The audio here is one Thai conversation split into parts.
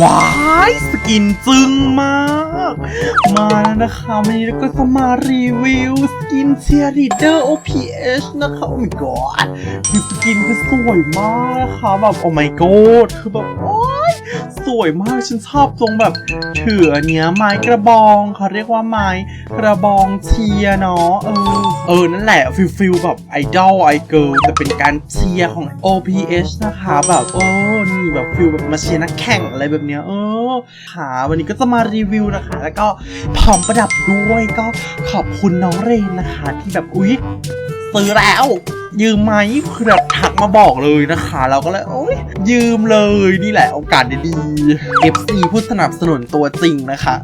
ว้ายสกินจึงมาก มาแล้วนะคะวันนี้เราก็จะมารีวิวสกินเชียร์ลีเดอร์ OPH นะคะ โอ้ my god คือสกินคือสวยมากนะคะแบบ โอ้ my god คือแบบโอ้ ยสวยมากฉันชอบตรงแบบถืออันเนี้ยไม้กระบองเขาเรียกว่าไม้กระบองเชียเนาะเออเออนั่นแหละฟิลฟิลแบบไอดอลไอเกิลแต่เป็นการเชียของ OPH นะคะแบบโอ้นี่แบบฟิลแบบมาเชียร์นักแข่งอะไรแบบเนี้ยเออค่ะวันนี้ก็จะมารีวิวนะคะ แล้วก็พร้อมประดับด้วยก็ขอบคุณน้องเรนนะคะ ที่แบบอุ๊ย ซื้อแล้ว ยืมไหมเคือแบบทักมาบอกเลยนะคะ เราก็เลยโอ้ยยืมเลยนี่แหละโอกาสดีๆ FC ผู้สนับสนุนตัวจริงนะคะ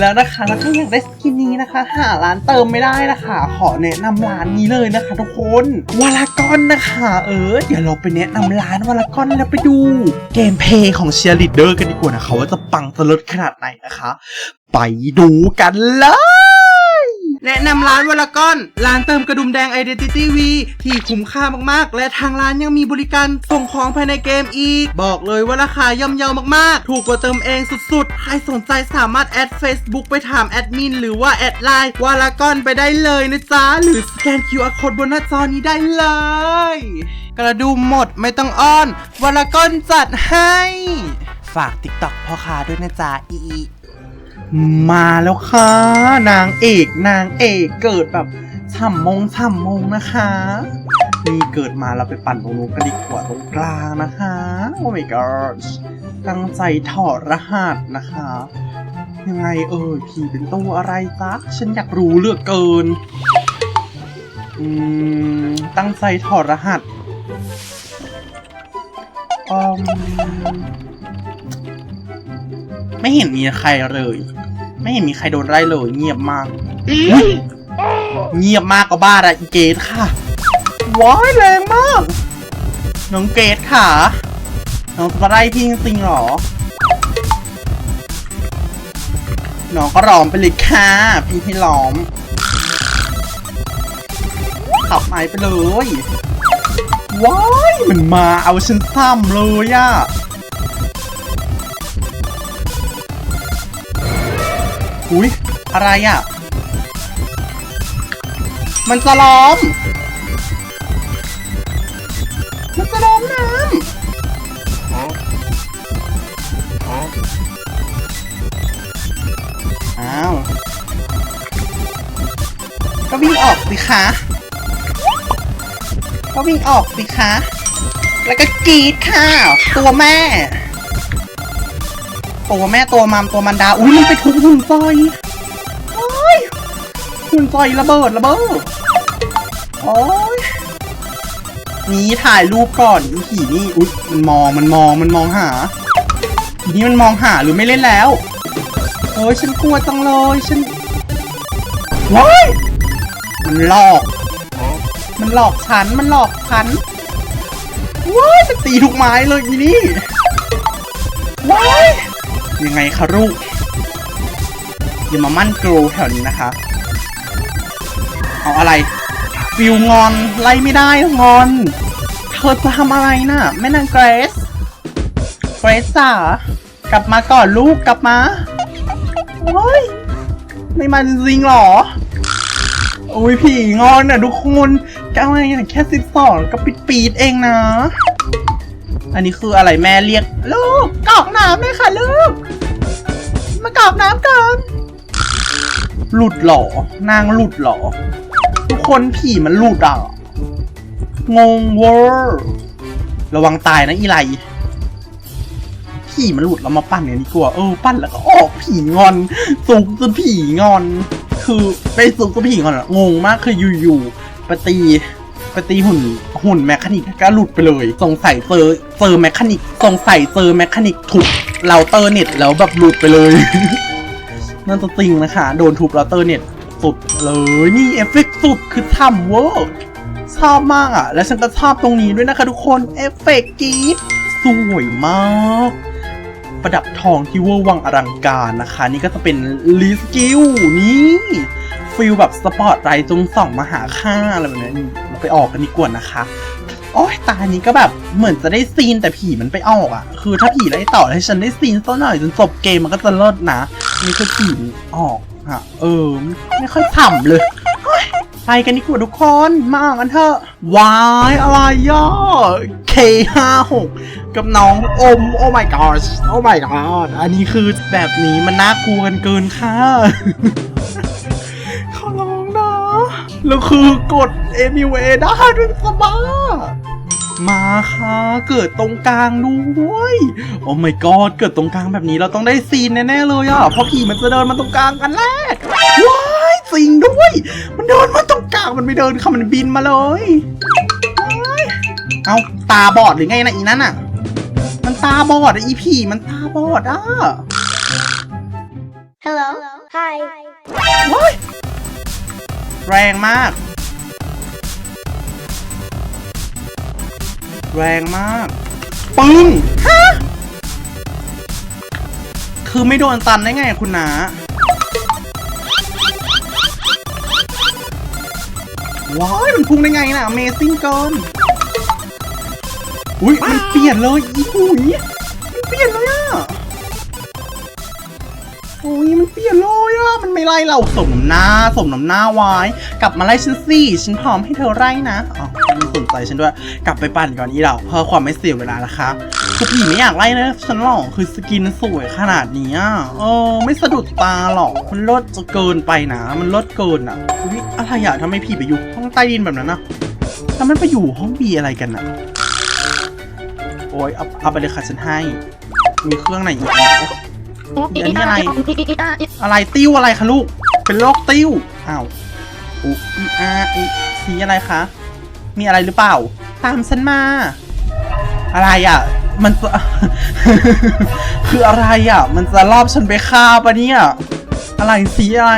แล้วนะคะแล้วถ้าอยากได้สกินนี้นะคะ หาร้านเติมไม่ได้นะคะ ขอแนะนำร้านนี้เลยนะคะ ทุกคนวารากอนนะคะ เออเดี๋ยวเราไปแนะนำร้านวารากอนแล้วไปดู เกมเพย์ของเชียร์ลีดเดอร์กันดีกว่านะคะว่าจะปังตะลดขนาดไหนนะคะ ไปดูกันเลย แนะนำร้านวลากอน ร้านเติมกระดุมแดง Identity V ที่คุ้มค่ามากๆ และทางร้านยังมีบริการส่งของภายในเกมอีก บอกเลยว่าราคาย่อมเยาวมากๆ ถูกกว่าเติมเองสุดๆ ใครสนใจสามารถแอด Facebook ไปถามแอดมินหรือว่าแอดไลน์วลากอนไปได้เลยนะจ๊ะ หรือสแกน QR Code บนหน้าจอนี้ได้เลย กระดุมหมดไม่ต้องอ้อนวลากอนจัดให้ ฝาก TikTok พ่อค้าด้วยนะจ๊ะอีอี มาแล้วค่ะ นางเอกนางเอกเกิดแบบฉ่ำมงฉ่ำมงนะคะนี่เกิดมาเราไปปั่นตรงนู้นกันดีกว่าตรงกลางนะคะโอ้ my god ตั้งใจถอดรหัสนะคะ ยังไงเอ่ยผีเป็นตัวอะไรจ๊ะฉันอยากรู้เหลือเกินอืมตั้งใจถอดรหัสอืม ไม่เห็นมีใครเลย ไม่เห็นมีใครโดนไล่เลย เงียบมากอุ๊ยเงียบมากก็บ้าละอีเกตค่ะ ว้ายแรงมาก น้องเกตค่ะน้องจะมาไล่พี่จริงๆเหรอ น้องก็ล้อมไปเลยค่ะ พี่ให้ล้อมขับไม้ไปเลย ว้ายมันมาเอาฉันซ้ำเลยอะ อุ้ยอะไรอะ มันจะล้อม มันจะล้อมน้ำอ้าว ก็วิ่งออกสิคะ ก็วิ่งออกสิคะ แล้วก็กรีดค่ะตัวแม่ ตัวแม่ตัวมัมตัวมันดา อุ้ยมันไปทุบหุ่นซอยโอ้ยหุ่นซอยระเบิดระเบิดโอ้ยนี่ถ่ายรูปก่อนอีผีนี่ อุ้ยมันมองมันมองมันมองหาทีนี้มันมองหาหรือไม่เล่นแล้ว โอ้ยฉันกลัวจังเลยฉันว้ายมันหลอก มันหลอกฉันมันหลอกฉันว้ายมันตีทุกไม้เลยอีนี่ว้าย ยังไงคะลูกอย่ามามั่นโกรแถวนี้นะคะ เอาอะไร ฟิวงอน ไล่ไม่ได้งอน เธอจะทำอะไรน่ะ แม่นางเกรซเกรซจ๋ากลับมาก่อนลูกกลับมาโอ้ยไม่มาจริงหรอโอ้ยผีงอนน่ะทุกคนแกอะไรแค่สิบสองก็ปิดปีดเองนะ อันนี้คืออะไรแม่เรียก ลูกกรอกน้ำเลยค่ะลูก มากรอกน้ำก่อนหลุดหรอนางหลุดหรอ ทุกคนผีมันหลุดอะ งงเวอร์ระวังตายนะอีไลผีมันหลุดเรามาปั้นกันดีกว่าเออปั้นแล้วก็ออกผีงอนสุกจนผีงอน คือไปสุกจนผีงอนอะงงมากคืออยู่ๆปตี ไปตีหุ่นหุ่นแมคคานิกก็หลุดไปเลย สงสัยเจอเจอแมคคานิกสงสัยเจอแมคคานิกถูกเราเตอร์เน็ตแล้วแบบหลุดไปเลยนั่นจะจริงนะคะ โดนทุบเราเตอร์เน็ตสุดเลยนี่เอฟเฟกต์สุดคือทำเวอร์ชอบมากอะ และฉันก็ชอบตรงนี้ด้วยนะคะทุกคนเอฟเฟกต์กรีดสวยมากประดับทองที่เวอร์วังอลังการนะคะ นี่ก็จะเป็นลิสกิลนี่ ฟิลแบบสปอร์ตไลท์จงส่องมาหาค่าอะไรแบบนี้เราไปออกกันดีกว่านะคะ โอ้ยตานี้ก็แบบเหมือนจะได้ซีนแต่ผีมันไปออกอะคือถ้าผีไล่ต่อให้ฉันได้ซีนสักหน่อยจนจบเกมมันก็จะเลิศนะนี่คือผีออกอะเออ ไม่ค่อยฉ่ำเลยโอ๊ยไปกันดีกว่าทุกคนมากันเถอะวายอะไรย่อ K56 กับน้องอม โอ้ my god โอ้ my god อันนี้คือแบบนี้มันน่ากลัวกันเกินค่ะ แล้วคือกด anyway ได้ด้วยสบ้ามาค่ะ เกิดตรงกลางด้วย โอ้ my god เกิดตรงกลางแบบนี้เราต้องได้ซีนแน่ๆเลยอะ เพราะผีมันจะเดินมาตรงกลางกันแรก ว้ายจริงด้วย มันเดินมาตรงกลางมันไม่เดินค่ะมันบินมาเลยว้ายเอาตาบอดหรือไงนะอีนั่นอะ มันตาบอดอะอีผีมันตาบอดอะ Hello. Hi. ว้าย แรงมาก แรงมาก ปึ้งฮะคือไม่โดนตันได้ไงคุณนาว้ายมันพุ่งได้ไงน่ะ Amazing เกินอุ้ยมันเปลี่ยนเลยอีหุยมันเปลี่ยนเลยอะ โอ้ยมันเปลี่ยนเลยอะมันไม่ไล่เราสมน้ำหน้าสมน้ำหน้าไว้ กลับมาไล่ฉันสิฉันพร้อมให้เธอไล่นะอ๋อไม่สนใจฉันด้วย กลับไปปั่นก่อนอีเราเพื่อความไม่เสียเวลานะคะคือผีไม่อยากไล่นะฉันหรอกคือสกินสวยขนาดนี้อะเออ ไม่สะดุดตาหรอกมันลดจะเกินไปนะ มันลดเกินอะอุ๊ยอะไรอะทำไมผีไปอยู่ห้องใต้ดินแบบนั้นนะแล้วมันไปอยู่ห้องบีอะไรกันอะโอ้ยเอาเอาไปเลยค่ะฉันให้ มีเครื่องไหนอีก ไหมเดี๋ยวนี้อะไร อะไรติ้วอะไรคะลูก เป็นโรคติ้วอ้าวอุอีอาอุสีอะไรคะ มีอะไรหรือเปล่า ตามฉันมา อะไรอะ มันจะ คืออะไรอะ มันจะรอบฉันไปฆ่าปะเนี่ย อะไรสีอะไร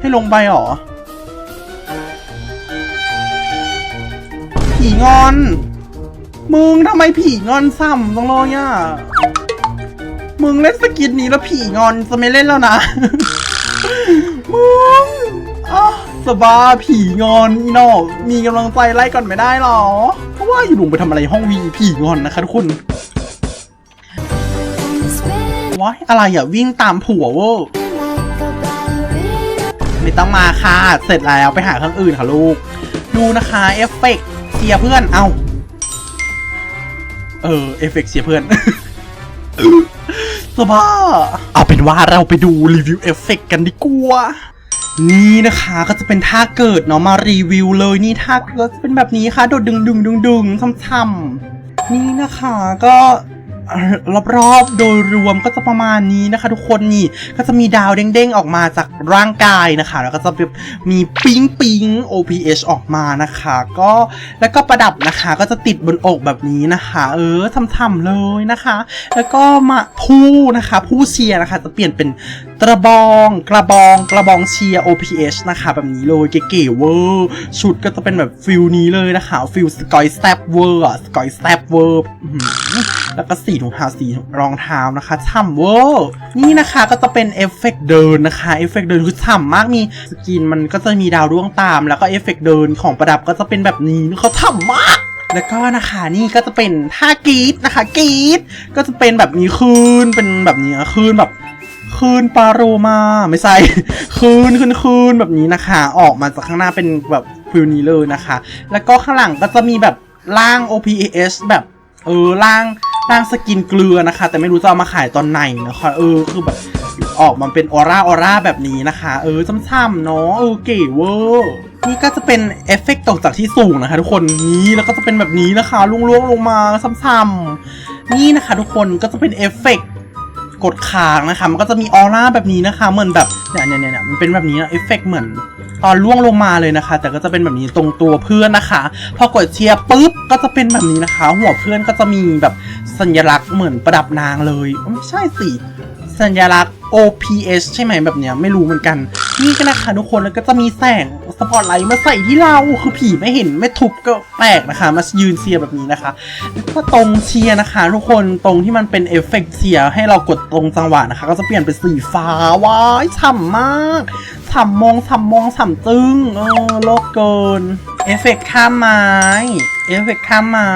ให้ลงไปหรอผีงอน มึงทำไมผีงอนซ้ำจังเลยอะ มึงเล่นสกินนี้แล้วผีงอนจะไม่เล่นแล้วนะ มึงอะสบาผีงอนอีนอกมีกำลังใจไล่ก่อนไม่ได้หรอ เพราะว่าอยู่ลุงไปทำอะไรห้องวีผีงอนนะคะทุกคนว้ายอะไรอะ วิ่งตามผัวเวอร์ไม่ต้องมาค่ะ เสร็จแล้วไปหาเครื่องอื่นค่ะลูก ดูนะคะเอฟเฟกเชียเพื่อน เอาเออ เอฟเฟกเชียเพื่อน สบ้าเอาเป็นว่าเราไปดูรีวิวเอฟเฟกต์กันดีกว่านี่นะคะก็จะเป็นท่าเกิดเนาะมารีวิวเลยนี่ท่าเกิดจะเป็นแบบนี้ค่ะ โดดดึงดึงดึงดึงช่ำๆนี่นะคะก็ รอบๆ โดยรวมก็จะประมาณนี้นะคะ ทุกคนนี่ก็จะมีดาวเด้งๆ ออกมาจากร่างกายนะคะ แล้วก็จะมีปิ๊งปิ๊ง OPH ออกมานะคะ ก็แล้วก็ประดับนะคะ ก็จะติดบนอกแบบนี้นะคะ เออช่ำๆเลยนะคะ แล้วก็มาผู้นะคะ ผู้เชียร์นะคะ จะเปลี่ยนเป็นกระบองกระบองกระบองเชียร์ OPH นะคะ แบบนี้เลยเก๋ๆเวอร์ชุดก็จะเป็นแบบฟิลนี้เลยนะคะฟิลสกอยสแตปเวอร์สกอยสแตปเวอร์ แล้วก็สีถุงเท้าสีรองเท้านะคะฉ่ำเวอร์นี่นะคะก็จะเป็นเอฟเฟกต์เดินนะคะเอฟเฟกต์เดินคือฉ่ำมากมีสกินมันก็จะมีดาวร่วงตาม แล้วก็เอฟเฟกต์เดินของประดับก็จะเป็นแบบนี้เขาฉ่ำมากแล้วก็นะคะนี่ก็จะเป็นท่ากรีดนะคะกรีดก็จะเป็นแบบนี้คืนเป็นแบบนี้คืนแบบคืนปาโรมาไม่ใช่คืนคืนคืนแบบนี้นะคะ ออกมาจากข้างหน้าเป็นแบบฟิลนี้เลยนะคะ แล้วก็ข้างหลังก็จะมีแบบล่าง OPS แบบเออล่าง ล่างสกินเกลือนะคะ แต่ไม่รู้จะเอามาขายตอนไหนนะคะเออคือแบบออกมาเป็นออร่าออร่าแบบนี้นะคะ เออช่ำๆเนาะเออเก๋เวอร์นี่ก็จะเป็นเอฟเฟกต์ตกจากที่สูงนะคะ ทุกคนนี้แล้วก็จะเป็นแบบนี้นะคะล่วงๆลงมาซ้ำๆนี่นะคะ ทุกคนก็จะเป็นเอฟเฟกต์กดค้างนะคะ มันก็จะมีออร่าแบบนี้นะคะ เหมือนแบบเนี่ยเนี่ยเนี่ยมันเป็นแบบนี้นะเอฟเฟกต์เหมือนตอนล่วงลงมาเลยนะคะ แต่ก็จะเป็นแบบนี้ตรงตัวเพื่อนนะคะ พอกดเชียร์ปุ๊บก็จะเป็นแบบนี้นะคะ หัวเพื่อนก็จะมีแบบ สัญลักษณ์เหมือนประดับนางเลย ไม่ใช่สิ สัญลักษณ์ OPS ใช่ไหมแบบเนี้ยไม่รู้เหมือนกัน นี่ก็นะคะทุกคนแล้วก็จะมีแสงสปอตไลท์มาใส่ที่เราคือผีไม่เห็นไม่ทุบก็แปลกนะคะ มายืนเชียร์แบบนี้นะคะ แล้วก็ตรงเชียร์นะคะ ทุกคนตรงที่มันเป็นเอฟเฟกต์เชียร์ให้เรากดตรงจังหวะนะคะ ก็จะเปลี่ยนเป็นสีฟ้าว้ายฉ่ำมากฉ่ำมองฉ่ำมองฉ่ำตึงเออโลกเกินเอฟเฟกต์ข้ามไม้เอฟเฟกต์ข้ามไม้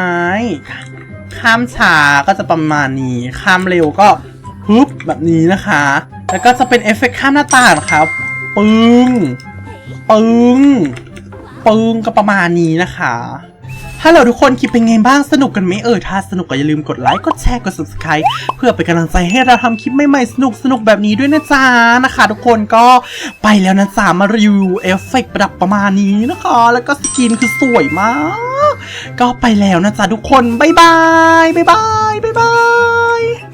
ข้ามช้าก็จะประมาณนี้ ข้ามเร็วก็ฮึบแบบนี้นะคะ แล้วก็จะเป็นเอฟเฟกต์ข้ามหน้าต่างนครับ ปึ้ง ปึ้ง ปึ้งก็ประมาณนี้นะคะ ฮัลโหลทุกคนคลิปเป็นไงบ้างสนุกกันไหมเออถ้าสนุกก็อย่าลืมกดไลค์กดแชร์กด subscribe เพื่อเป็นกำลังใจให้เราทำคลิปใหม่ๆสนุกสนุกแบบนี้ด้วยนะจ๊ะนะคะ ทุกคนก็ไปแล้วนะจ๊ะมารีวิวเอฟเฟกต์ประดับประมาณนี้นะคะ แล้วก็สกินคือสวยมาก ก็ไปแล้วนะจ๊ะทุกคนบ๊ายบายบ๊ายบายบ๊ายบาย